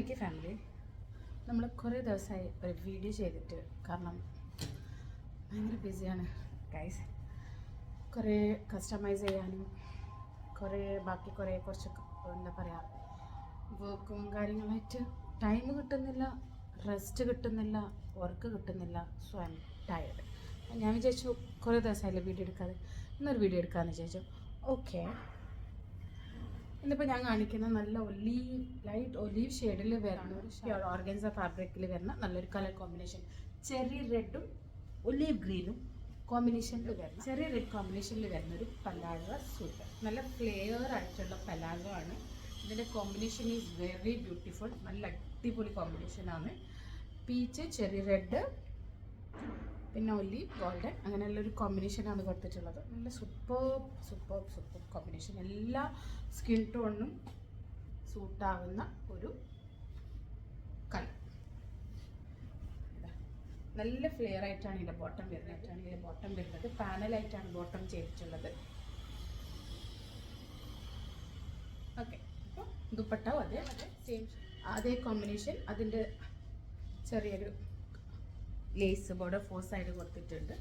എനിക്ക് ഫാമിലി നമ്മൾ കുറേ ദിവസമായി ഒരു വീഡിയോ ചെയ്തിട്ട് കാരണം ഭയങ്കര ബിസിയാണ് ഗൈസ് കുറേ കസ്റ്റമൈസ് ചെയ്യാനും കുറേ ബാക്കി കുറേ കുറച്ച് എന്താ പറയുക വർക്കും കാര്യങ്ങളായിട്ട് ടൈം കിട്ടുന്നില്ല റെസ്റ്റ് കിട്ടുന്നില്ല വർക്ക് കിട്ടുന്നില്ല. സോ ഐ എം ടയർഡ് ഞാൻ വിചാരിച്ചു കുറേ ദിവസമായില്ലേ വീഡിയോ എടുക്കാതെ. ഇന്നൊരു വീഡിയോ എടുക്കാമെന്ന് വിചാരിച്ചു. ഓക്കെ ഇന്നിപ്പോൾ ഞാൻ കാണിക്കുന്ന നല്ല ഒലീവ് ലൈറ്റ് ഒലീവ് ഷെയ്ഡിൽ വരുന്ന ഓർഗൻസ ഫാബ്രിക്കിൽ വരുന്ന നല്ലൊരു കളർ കോമ്പിനേഷൻ. ചെറി റെഡും ഒലീവ് ഗ്രീനും കോമ്പിനേഷനിൽ വരുന്ന ചെറിയ റെഡ് കോമ്പിനേഷനിൽ വരുന്ന ഒരു പലാസോ സൂട്ട് നല്ല ഫ്ലെയർ ആയിട്ടുള്ള പലാസോ ആണ് ഇതിന്റെ കോമ്പിനേഷൻ ഈസ് വെരി ബ്യൂട്ടിഫുൾ. നല്ല അടിപൊളി കോമ്പിനേഷൻ ആണ് പീച്ച് ചെറി റെഡ് പിന്നെ ഒല്ലി ഗോൾഡൻ അങ്ങനെയുള്ള ഒരു കോമ്പിനേഷനാണ് കൊടുത്തിട്ടുള്ളത്. നല്ല സൂപ്പർ സൂപ്പർ സൂപ്പർ കോമ്പിനേഷൻ എല്ലാ സ്കിൻ ടോണിനും സൂട്ടാവുന്ന ഒരു കളർ നല്ല ഫ്ലെയർ ആയിട്ടാണ് ഇതിന്റെ ബോട്ടം വരുന്നതായിട്ടാണ് ഇതിന്റെ ബോട്ടം വരുന്നത്. പാനലായിട്ടാണ് ബോട്ടം ചെയ്തിട്ടുള്ളത്. ഓക്കെ അപ്പോൾ ദുപ്പട്ടാവും അതേ. അതേ സെയിം അതേ കോമ്പിനേഷൻ അതിന്റെ ചെറിയൊരു ലേസ് ബോർഡർ ഫോർ സൈഡ് കൊടുത്തിട്ടുണ്ട്.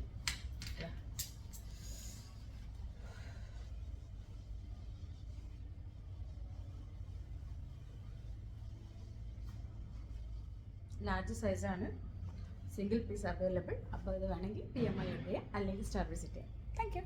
ലാർജ് സൈസാണ് സിംഗിൾ പീസ് അവൈലബിൾ അപ്പോൾ ഇത് വേണമെങ്കിൽ പി എം ഐ ചെയ്യാം അല്ലെങ്കിൽ സ്റ്റാർ വിസിറ്റ് ചെയ്യാം താങ്ക് യു